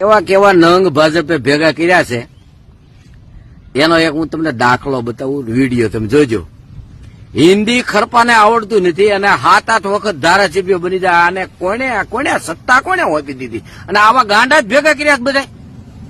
કેવા કેવા નંગ ભાજપે ભેગા કર્યા છે? એનો એક હું તમને દાખલો બતાવું, વીડિયો તમે જોજો. હિન્દી ખરપાને આવડતું નથી અને સાત આઠ વખત ધારાસભ્ય બની જાય અને કોને કોને સત્તા કોને આપી દીધી? અને આવા ગાંડા જ ભેગા કર્યા બધા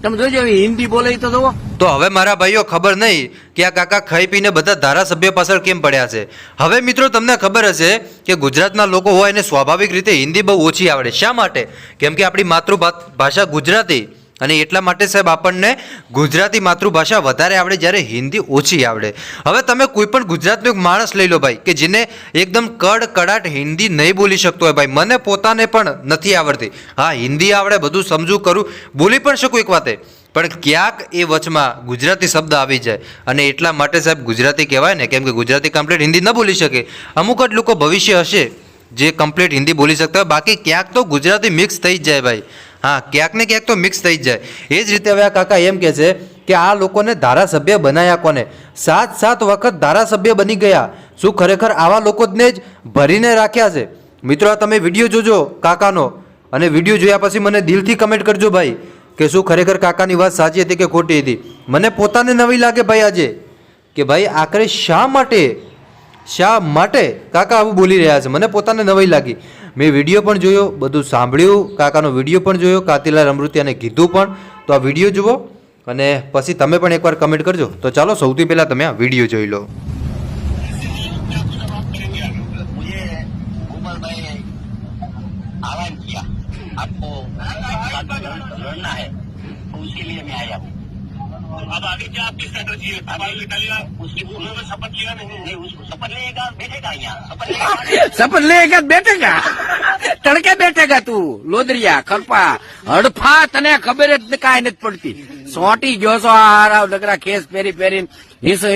તમે જોજો હિન્દી બોલે તો જોવો તો હવે મારા ભાઈઓ ખબર નહીં કે આ કાકા ખાઈ પીને બધા ધારાસભ્ય પાછળ કેમ પડ્યા છે. હવે મિત્રો તમને ખબર હશે કે ગુજરાતના લોકો હોય એને સ્વાભાવિક રીતે હિન્દી બહુ ઓછી આવડે. શા માટે? કેમ કે આપણી માતૃભાષા ગુજરાતી. અને એટલા માટે સાહેબ આપણને ગુજરાતી માતૃભાષા વધારે આવડે જ્યારે હિન્દી ઓછી આવડે. હવે તમે કોઈ પણ ગુજરાતનો એક માણસ લઈ લો ભાઈ, કે જેને એકદમ કડ કડાટ હિન્દી નહીં બોલી શકતો હોય ભાઈ, મને પોતાને પણ નથી આવડતી. હા, હિન્દી આવડે, બધું સમજું, કરું, બોલી પણ શકું એક વાતે. પણ ક્યાંક એ વચમાં ગુજરાતી શબ્દ આવી જાય. અને એટલા માટે સાહેબ ગુજરાતી કહેવાય ને, કેમ કે ગુજરાતી કમ્પ્લીટ હિન્દી ન બોલી શકે. અમુક જ લોકો ભવિષ્ય હશે, જે કમ્પ્લીટ હિન્દી બોલી શકતા હોય. બાકી ક્યાંક તો ગુજરાતી મિક્સ થઈ જ જાય ભાઈ. હા, ક્યાંક ને ક્યાંક તો મિક્સ થઈ જ જાય. એ જ રીતે હવે આ કાકા એમ કહે છે કે આ લોકોને ધારાસભ્ય બનાયા કોને? સાત સાત વખત ધારાસભ્ય બની ગયા. શું ખરેખર આવા લોકોને જ ભરીને રાખ્યા છે? મિત્રો, આ તમે વીડિયો જોજો કાકાનો. અને વીડિયો જોયા પછી મને દિલથી કમેન્ટ કરજો ભાઈ, કે શું ખરેખર કાકાની વાત સાચી હતી કે ખોટી હતી? મને પોતાને નવી લાગે ભાઈ આજે, કે ભાઈ આખરે શા માટે? શા માટે? કાકા આવું બોલી રહ્યા છે. મને પોતાને નવાઈ લાગી. મેં વિડીયો પણ જોયો બધું સાંભળ્યું કાકાનો વિડીયો પણ જોયો કાતિલાલ અમૃતિયાને કીધું પણ તો આ વિડીયો જુઓ અને પછી તમે પણ એકવાર કમેન્ટ કરજો તો ચાલો સૌથી પહેલાં તમે આ વિડીયો જોઈ લો मुझे उमर में आह्वान किया आपको साथ लड़- लड़ना है तो उसके लिए मैं आया हूँ अब आगे क्या आपकी स्ट्रेटेजी है उसकी उन्होंने शपथ लिया नहीं नहीं उसको शपथ लेगा बैठेगा यहाँ शपथ लेगा શપથ લેગા બેઠેગા તડકે બેઠેગા તું લોદરિયા ખરપા હડફા તને ખબર જ કાંઈ નથી પડતી સોટી ગયો છો આ હારા નકરા ખેસ પહેરી પહેરીને હિસો